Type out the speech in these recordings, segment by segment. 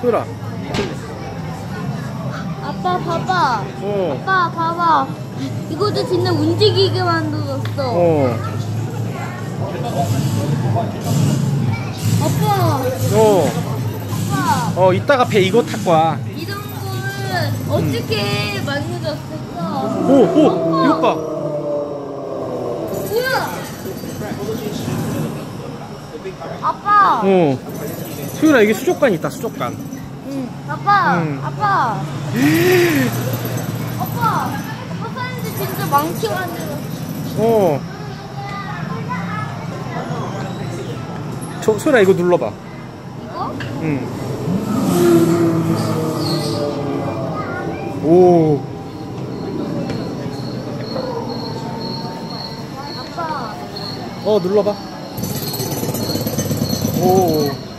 소율아. 아빠 봐봐. 어. 아빠 봐봐. 이것도 진짜 움직이게 만들었어. 어. 아빠, 어. 아빠. 어, 이따가 배 이거 탈 거야. 이런 거를 어떻게 만들었을까? 오, 오, 이것 봐. 뭐야? 아빠. 어. 소율아, 이게 수족관 있다, 수족관. 응. 아빠. 응. 아빠. 아빠. 아빠 사람들 진짜 많게 만들었어. 어. 저, 소율아, 이거 눌러봐. 이거? 응. 오. 아빠. 어, 눌러봐. 오.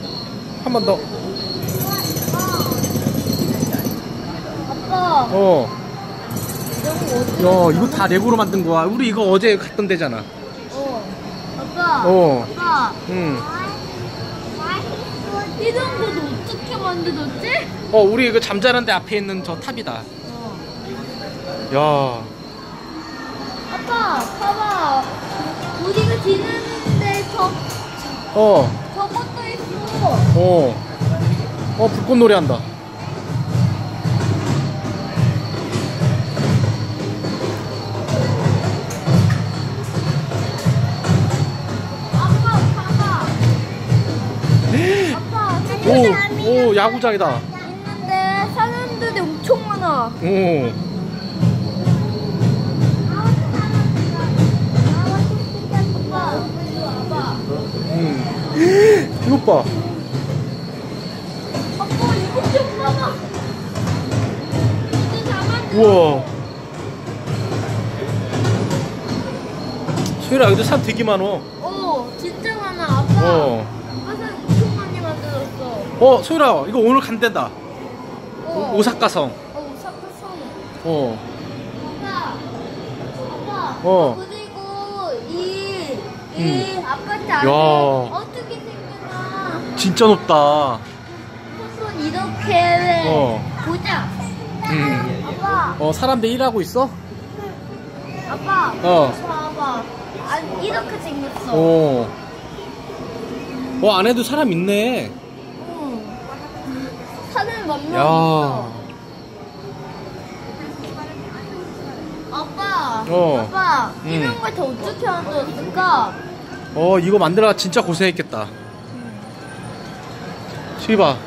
한 번 더. 아빠. 어. 거? 야, 이거 다 레고로 만든 거야. 우리 이거 어제 갔던 데잖아. 어. 아빠. 어. 아빠. 응. 이런 것도 어떻게 만들었지? 어, 우리 이거 잠자는 데 앞에 있는 저 탑이다. 어. 야. 아빠, 봐봐. 우리가 지내는데 저, 어. 어. 어, 불꽃 놀이 한다. 오, 오, 야구장이다. 있는데 사람들이 엄청 많아. 오. 음. 이것 봐. 우와. 소율아, 여기도 사람 되게 많어. 어, 진짜 많아. 아빠. 어. 아빠 사람 엄청 많이 만들었어. 어, 소율아, 이거 오늘 간댄다. 어. 오사카성. 어, 오사카 성. 어. 아빠. 아빠. 어. 그리고 이, 이 아파트 안에 야. 어떻게 생겼나. 진짜 높다. 이렇게 어. 보자. 음. 아빠. 어, 사람 들 일하고 있어? 아빠. 어. 봐봐. 아, 이렇게 생겼어. 어. 어, 안에도 사람 있네. 응. 사람 야. 있어. 아빠. 어. 아빠. 응. 이런 걸더 어떻게 만들었을까? 어, 이거 만들어가 진짜 고생했겠다. 봐.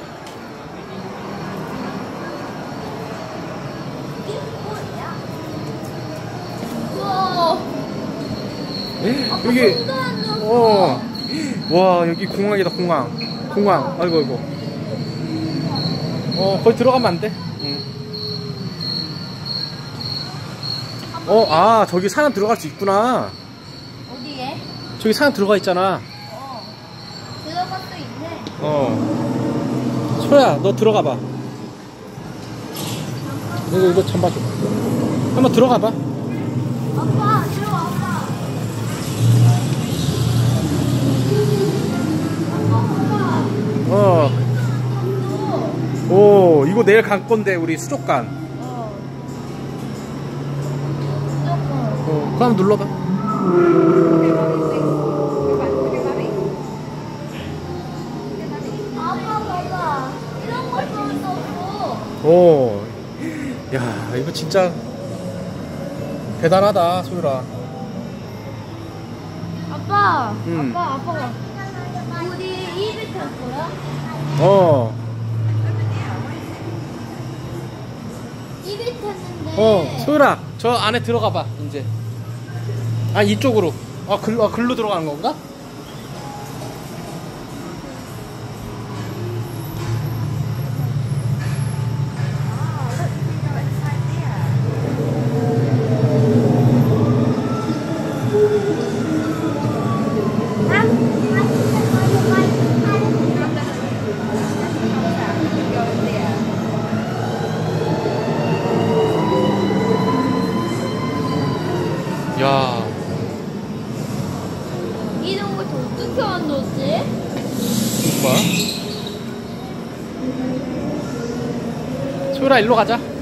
우와. 아빠 여기. 어. 와, 여기 공항이다, 공항. 공항. 아이고, 아이고. 어, 거기 들어가면 안 돼. 응. 어, 아, 저기 사람 들어갈 수 있구나. 어디에? 저기 사람 들어가 있잖아. 어. 들어갈 수 있네. 어. 소야, 너 들어가 봐. 이거, 이거 참 봐줘. 한번 들어가 봐. 아빠, 이거 내일 갈 건데, 우리 수족관. 어. 조금. 어, 한번 눌러봐. 아빠. 오. 야, 이거 진짜 대단하다, 소율아. 아빠. 음. 아빠, 아빠가. 우리 탈 거야? 어. 입에 탔는데. 어, 소율아, 저 안에 들어가 봐, 이제. 아, 이쪽으로. 아, 글, 아, 글로 들어가는 건가? 야. 이런 거 어떻게 만들었지? 뭐야? 소율아 일로 가자.